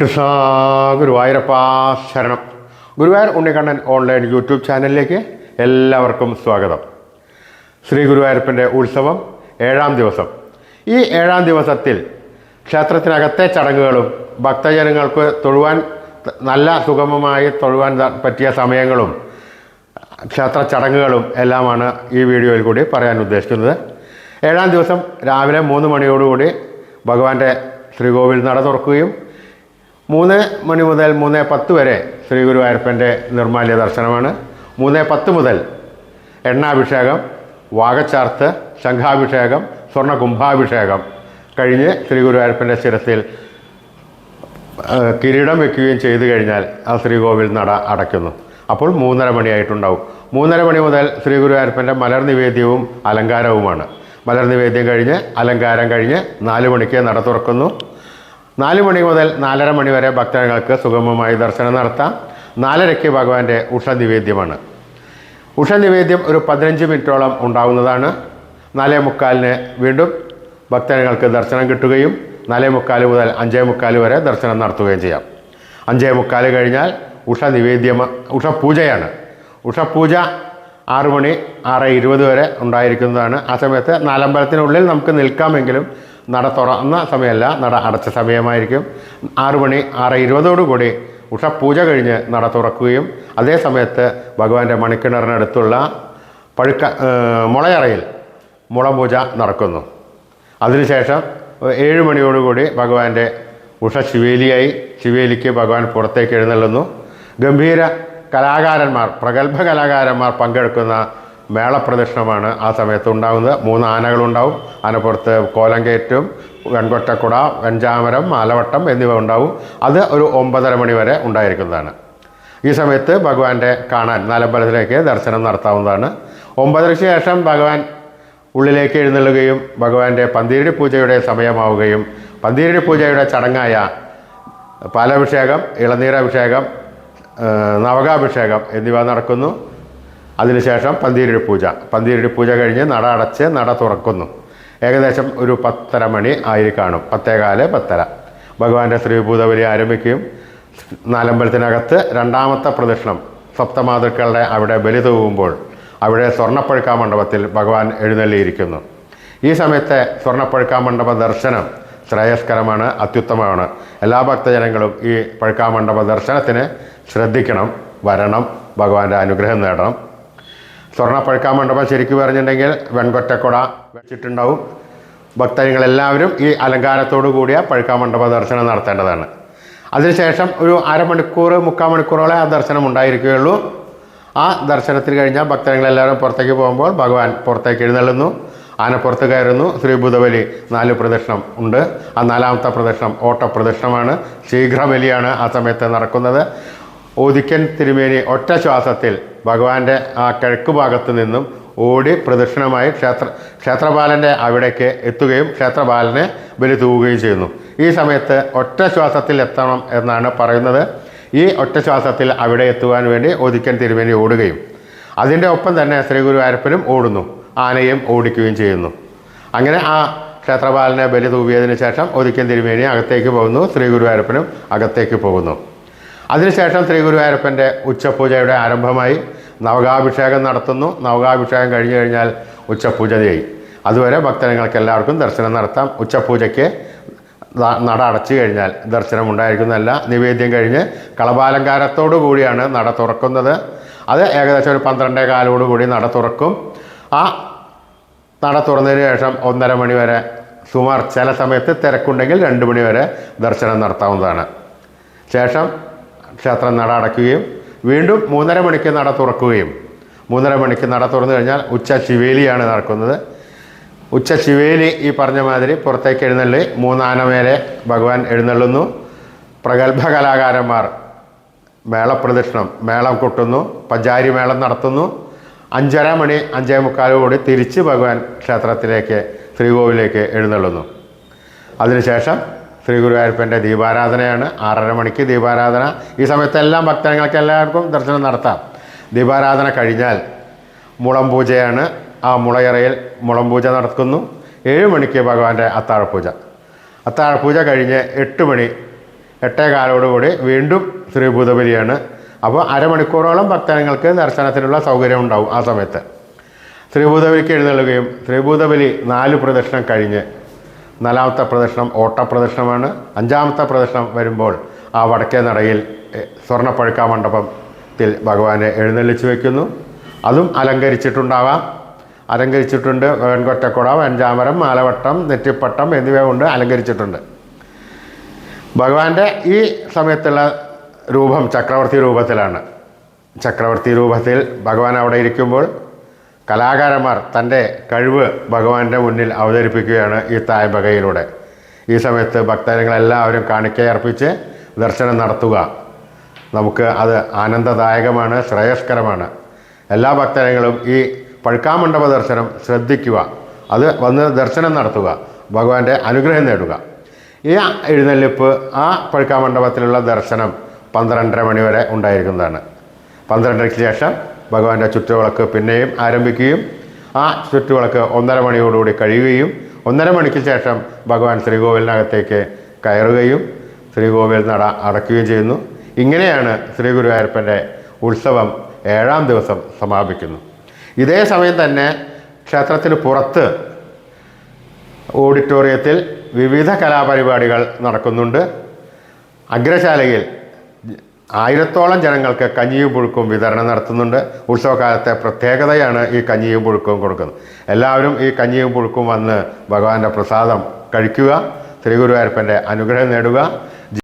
കൃഷ്ണ ഗുരുവായൂരപ്പ ശരണം. Guruvayur Unnikkannan online YouTube ചാനലിലേക്ക് എല്ലാവർക്കും സ്വാഗതം. ശ്രീ ഗുരുവായൂരപ്പന്റെ ഉത്സവം ഏഴാം ദിവസം. ഈ ഏഴാം ദിവസത്തിൽ ക്ഷേത്രത്തിനകത്തെ ചടങ്ങുകളും ഭക്തജനങ്ങൾക്ക് തൊഴുവാൻ നല്ല സുഗമമായി തൊഴുവാൻ പറ്റിയ സമയങ്ങളും ക്ഷേത്ര ചടങ്ങുകളും എല്ലാമാണ് ഈ വീഡിയോയിൽ കൂടി പറയാൻ ഉദ്ദേശിക്കുന്നത്. ഏഴാം ദിവസം രാവിലെ മൂന്ന് മണിയോടുകൂടി ഭഗവാന്റെ ശ്രീകോവിൽ നട തുറക്കുകയും മൂന്ന് മണി മുതൽ മൂന്ന് പത്ത് വരെ ശ്രീ ഗുരുവായൂരപ്പന്റെ നിർമാല്യ ദർശനമാണ്. മൂന്ന് പത്ത് മുതൽ എണ്ണാഭിഷേകം വാഗച്ചാർത്ത് ശംഖാഭിഷേകം സ്വർണ കുംഭാഭിഷേകം കഴിഞ്ഞ് ശ്രീ ഗുരുവായൂരപ്പന്റെ ശിരസിൽ കിരീടം വെക്കുകയും ചെയ്തു കഴിഞ്ഞാൽ ആ ശ്രീകോവിൽ നട അടയ്ക്കുന്നു. അപ്പോൾ മൂന്നര മണിയായിട്ടുണ്ടാവും. മൂന്നര മണി മുതൽ ശ്രീ ഗുരുവായൂരപ്പന്റെ മലർ നിവേദ്യവും അലങ്കാരവുമാണ്. മലർ നിവേദ്യം കഴിഞ്ഞ് അലങ്കാരം കഴിഞ്ഞ് നാല് മണിക്ക് നട തുറക്കുന്നു. നാല് മണി മുതൽ നാലര മണി വരെ ഭക്തജനങ്ങൾക്ക് സുഗമമായി ദർശനം നടത്താം. നാലരയ്ക്ക് ഭഗവാന്റെ ഉഷ നിവേദ്യമാണ് ഉഷ നിവേദ്യം ഒരു പതിനഞ്ച് മിനിറ്റോളം ഉണ്ടാകുന്നതാണ് നാലേ മുക്കാലിന് വീണ്ടും ഭക്തജനങ്ങൾക്ക് ദർശനം കിട്ടുകയും നാലേ മുക്കാൽ മുതൽ അഞ്ചേ മുക്കാൽ വരെ ദർശനം നടത്തുകയും ചെയ്യാം. അഞ്ചേ മുക്കാൽ കഴിഞ്ഞാൽ ഉഷ നിവേദ്യം ഉഷപൂജയാണ്. ഉഷപൂജ ഉഷ പൂജ ആറ് മണി ആറ് ഇരുപത് വരെ ഉണ്ടായിരിക്കുന്നതാണ്. ആ സമയത്ത് നാലമ്പലത്തിനുള്ളിൽ നമുക്ക് നിൽക്കാമെങ്കിലും നട തുറന്ന സമയമല്ല നട അടച്ച സമയമായിരിക്കും. ആറ് മണി ആറ് ഇരുപതോടുകൂടി ഉഷ പൂജ കഴിഞ്ഞ് നട തുറക്കുകയും അതേ സമയത്ത് ഭഗവാന്റെ മണിക്കിണറിനടുത്തുള്ള പഴുക്ക മുളയറയിൽ മുളപൂജ നടക്കുന്നു. അതിനുശേഷം ഏഴ് മണിയോടുകൂടി ഭഗവാന്റെ ഉഷ ശിവേലിയായി ശിവേലിക്ക് ഭഗവാൻ പുറത്തേക്ക് എഴുന്നള്ളുന്നു. ഗംഭീര കലാകാരന്മാർ പ്രഗത്ഭ കലാകാരന്മാർ പങ്കെടുക്കുന്ന മേളപ്രദക്ഷിണമാണ് ആ സമയത്ത് ഉണ്ടാകുന്നത് മൂന്ന് ആനകളുണ്ടാവും. ആനപ്പുറത്ത് കോലങ്കേറ്റും വെൺകൊറ്റക്കുട വെഞ്ചാമരം മാലവട്ടം എന്നിവ ഉണ്ടാവും. അത് ഒരു ഒമ്പതര മണി വരെ ഉണ്ടായിരിക്കുന്നതാണ്. ഈ സമയത്ത് ഭഗവാന്റെ കാണാൻ നാലമ്പലത്തിലേക്ക് ദർശനം നടത്താവുന്നതാണ്. ഒമ്പതരയ്ക്ക് ശേഷം ഭഗവാൻ ഉള്ളിലേക്ക് എഴുന്നള്ളുകയും ഭഗവാന്റെ പന്തീരടി പൂജയുടെ സമയമാവുകയും പന്തീരടി പൂജയുടെ ചടങ്ങായ പാലഭിഷേകം ഇളനീരഭിഷേകം നവകാഭിഷേകം എന്നിവ നടക്കുന്നു. അതിനുശേഷം പന്തീരടി പൂജ. പന്തീരടി പൂജ കഴിഞ്ഞ് നട അടച്ച് നട തുറക്കുന്നു. ഏകദേശം ഒരു പത്തര മണി ആയി കാണും പത്തേകാൽ പത്തര. ഭഗവാന്റെ ശ്രീഭൂതബലി ആരംഭിക്കുകയും നാലമ്പലത്തിനകത്ത് രണ്ടാമത്തെ പ്രദക്ഷിണം സപ്തമാതൃക്കളുടെ അവിടെ ബലി തൂവുമ്പോൾ അവിടെ സ്വർണപ്പഴുക്കാ മണ്ഡപത്തിൽ ഭഗവാൻ എഴുന്നള്ളിയിരിക്കുന്നു. ഈ സമയത്തെ സ്വർണപ്പഴുക്കാ മണ്ഡപ ദർശനം ശ്രേയസ്കരമാണ് അത്യുത്തമമാണ്. എല്ലാ ഭക്തജനങ്ങളും ഈ പഴുക്കാ മണ്ഡപ ദർശനത്തിന് ശ്രദ്ധിക്കണം വരണം ഭഗവാന്റെ അനുഗ്രഹം നേടണം. സ്വർണ പഴുക്കാ മണ്ഡപം ശരിക്കും പറഞ്ഞിട്ടുണ്ടെങ്കിൽ വെൺകൊറ്റക്കുട വെച്ചിട്ടുണ്ടാവും. ഭക്തജനങ്ങളെല്ലാവരും ഈ അലങ്കാരത്തോടു കൂടിയ പഴുക്കാ മണ്ഡപ ദർശനം നടത്തേണ്ടതാണ്. അതിനുശേഷം ഒരു അരമണിക്കൂർ മുക്കാൽ മണിക്കൂറോളം ആ ദർശനം ഉണ്ടായിരിക്കുകയുള്ളൂ. ആ ദർശനത്തിന് കഴിഞ്ഞാൽ ഭക്തജനങ്ങളെല്ലാവരും പുറത്തേക്ക് പോകുമ്പോൾ ഭഗവാൻ പുറത്തേക്ക് എഴുന്നള്ളുന്നു. ആനപ്പുറത്ത് കയറുന്നു. ശ്രീഭൂതബലി നാല് പ്രദക്ഷിണം ഉണ്ട്. ആ നാലാമത്തെ പ്രദക്ഷിണം ഓട്ടപ്രദക്ഷിണമാണ്. ശീഘ്രബലിയാണ് ആ സമയത്ത് നടക്കുന്നത്. ഓദിക്കൻ തിരുമേനി ഒറ്റ ശ്വാസത്തിൽ ഭഗവാന്റെ ആ കിഴക്ക് ഭാഗത്ത് നിന്നും ഓടി പ്രദക്ഷിണമായി ക്ഷേത്ര ക്ഷേത്രപാലന്റെ അവിടേക്ക് എത്തുകയും ക്ഷേത്രപാലനെ ബലി തൂവുകയും ചെയ്യുന്നു. ഈ സമയത്ത് ഒറ്റ ശ്വാസത്തിൽ എത്തണം എന്നാണ് പറയുന്നത്. ഈ ഒറ്റ ശ്വാസത്തിൽ അവിടെ എത്തുവാൻ വേണ്ടി ഓദിക്കൻ തിരുമേനി ഓടുകയും അതിന്റെ ഒപ്പം തന്നെ ശ്രീ ഗുരുവായൂരപ്പനും ഓടുന്നു ആനയും ഓടിക്കുകയും ചെയ്യുന്നു. അങ്ങനെ ആ ക്ഷേത്രപാലനെ ബലി തൂവിയതിനു ശേഷം ഒതുക്കൻ തിരുമേനി അകത്തേക്ക് പോകുന്നു ശ്രീ ഗുരുവായൂരപ്പനും അകത്തേക്ക് പോകുന്നു. അതിനുശേഷം ശ്രീ ഗുരുവായൂരപ്പന്റെ ഉച്ചപൂജയുടെ ആരംഭമായി നവകാഭിഷേകം നടത്തുന്നു. നവകാഭിഷേകം കഴിഞ്ഞു കഴിഞ്ഞാൽ ഉച്ചപൂജ ചെയ്യും അതുവരെ ഭക്തജനങ്ങൾക്ക് എല്ലാവർക്കും ദർശനം നടത്താം. ഉച്ചപൂജയ്ക്ക് നട അടച്ചു കഴിഞ്ഞാൽ ദർശനം ഉണ്ടായിരിക്കുന്നതല്ല നിവേദ്യം കഴിഞ്ഞ് കളഭാലങ്കാരത്തോടു കൂടിയാണ് നട തുറക്കുന്നത്. അത് ഏകദേശം ഒരു പന്ത്രണ്ടേ കാലോടുകൂടി നട തുറക്കും. ആ നട തുറന്നതിന് ശേഷം ഒന്നര മണി വരെ സുമാർ ചില സമയത്ത് തിരക്കുണ്ടെങ്കിൽ രണ്ട് മണി വരെ ദർശനം നടത്താവുന്നതാണ്. ശേഷം ക്ഷേത്രം നട അടയ്ക്കുകയും വീണ്ടും മൂന്നര മണിക്ക് നട തുറക്കുകയും. മൂന്നര മണിക്ക് നട തുറന്നു കഴിഞ്ഞാൽ ഉച്ച ശിവേലിയാണ് നടക്കുന്നത്. ഉച്ച ശിവേലി ഈ പറഞ്ഞ മാതിരി പുറത്തേക്ക് എഴുന്നള്ളി മൂന്നാന മേലെ ഭഗവാൻ എഴുന്നള്ളുന്നു. പ്രഗത്ഭ കലാകാരന്മാർ മേളപ്രദക്ഷിണം മേളം കൊട്ടുന്നു പഞ്ചാരി മേളം നടത്തുന്നു. അഞ്ചര മണി അഞ്ചേ മുക്കാലോടി തിരിച്ച് ഭഗവാൻ ക്ഷേത്രത്തിലേക്ക് ശ്രീകോവിലേക്ക് എഴുന്നള്ളുന്നു. അതിനുശേഷം ശ്രീ ഗുരുവായൂരപ്പന്റെ ദീപാരാധനയാണ്. ആറര മണിക്ക് ദീപാരാധന. ഈ സമയത്തെല്ലാം ഭക്തജനങ്ങൾക്ക് എല്ലാവർക്കും ദർശനം നടത്താം. ദീപാരാധന കഴിഞ്ഞാൽ മുളം പൂജയാണ്. ആ മുളയറയിൽ മുളം പൂജ നടക്കുന്നു. ഏഴ് മണിക്ക് ഭഗവാന്റെ അത്താഴപൂജ. അത്താഴപൂജ കഴിഞ്ഞ് എട്ട് മണി എട്ടേ കാലോടുകൂടി വീണ്ടും ശ്രീഭൂതബലിയാണ്. അപ്പോൾ അരമണിക്കൂറോളം ഭക്തജനങ്ങൾക്ക് ദർശനത്തിനുള്ള സൗകര്യം ഉണ്ടാവും ആ സമയത്ത്. ശ്രീഭൂതബലിക്ക് എഴുന്നള്ളുകയും ശ്രീഭൂതബലി നാല് പ്രദക്ഷിണം കഴിഞ്ഞ് നാലാമത്തെ പ്രദക്ഷിണം ഓട്ടപ്രദക്ഷിണമാണ്. അഞ്ചാമത്തെ പ്രദക്ഷിണം വരുമ്പോൾ ആ വടക്കേ നടയിൽ സ്വർണപ്പഴുക്ക മണ്ഡപത്തിൽ ഭഗവാനെ എഴുന്നള്ളിച്ച് വയ്ക്കുന്നു അതും അലങ്കരിച്ചിട്ടുണ്ടാവാം. അലങ്കരിച്ചിട്ടുണ്ട് വെൺകൊറ്റക്കുട വെഞ്ചാമരം മാലവട്ടം നെറ്റിപ്പട്ടം എന്നിവ കൊണ്ട് അലങ്കരിച്ചിട്ടുണ്ട്. ഭഗവാന്റെ ഈ സമയത്തുള്ള രൂപം ചക്രവർത്തി രൂപത്തിലാണ്. ചക്രവർത്തി രൂപത്തിൽ ഭഗവാൻ അവിടെ ഇരിക്കുമ്പോൾ കലാകാരന്മാർ തന്റെ കഴിവ് ഭഗവാന്റെ മുന്നിൽ അവതരിപ്പിക്കുകയാണ് ഈ തായ്പകയിലൂടെ ഈ സമയത്ത് ഭക്തജനങ്ങളെല്ലാവരും കാണിക്കയർപ്പിച്ച് ദർശനം നടത്തുക. നമുക്ക് അത് ആനന്ദദായകമാണ് ശ്രേയസ്കരമാണ്. എല്ലാ ഭക്തജനങ്ങളും ഈ പഴുക്കാമണ്ഡപ ദർശനം ശ്രദ്ധിക്കുക. അത് വന്ന് ദർശനം നടത്തുക. ഭഗവാന്റെ അനുഗ്രഹം നേടുക. ഈ എഴുന്നള്ളിപ്പ് ആ പഴുക്കാമണ്ഡപത്തിലുള്ള ദർശനം പന്ത്രണ്ടര മണിവരെ ഉണ്ടായിരിക്കുന്നതാണ്. പന്ത്രണ്ടരയ്ക്ക് ശേഷം ഭഗവാന്റെ ചുറ്റുവിളക്ക് പിന്നെയും ആരംഭിക്കുകയും ആ ചുറ്റുവിളക്ക് ഒന്നര മണിയോടുകൂടി കഴിയുകയും ഒന്നര മണിക്ക് ശേഷം ഭഗവാൻ ശ്രീകോവിലിനകത്തേക്ക് കയറുകയും ശ്രീകോവിൽ നട അടയ്ക്കുകയും ചെയ്യുന്നു. ഇങ്ങനെയാണ് ശ്രീ ഗുരുവായൂരപ്പന്റെ ഉത്സവം ഏഴാം ദിവസം സമാപിക്കുന്നു. ഇതേ സമയം തന്നെ ക്ഷേത്രത്തിന് പുറത്ത് ഓഡിറ്റോറിയത്തിൽ വിവിധ കലാപരിപാടികൾ നടക്കുന്നുണ്ട്. അഗ്രശാലയിൽ ആയിരത്തോളം ജനങ്ങൾക്ക് കഞ്ഞിയും പുഴുക്കും വിതരണം നടത്തുന്നുണ്ട്. ഉത്സവകാലത്തെ പ്രത്യേകതയാണ് ഈ കഞ്ഞിയും പുഴുക്കും കൊടുക്കുന്നത്. എല്ലാവരും ഈ കഞ്ഞിയും പുഴുക്കും വന്ന് ഭഗവാന്റെ പ്രസാദം കഴിക്കുക ശ്രീ ഗുരുവായൂരപ്പന്റെ അനുഗ്രഹം നേടുക.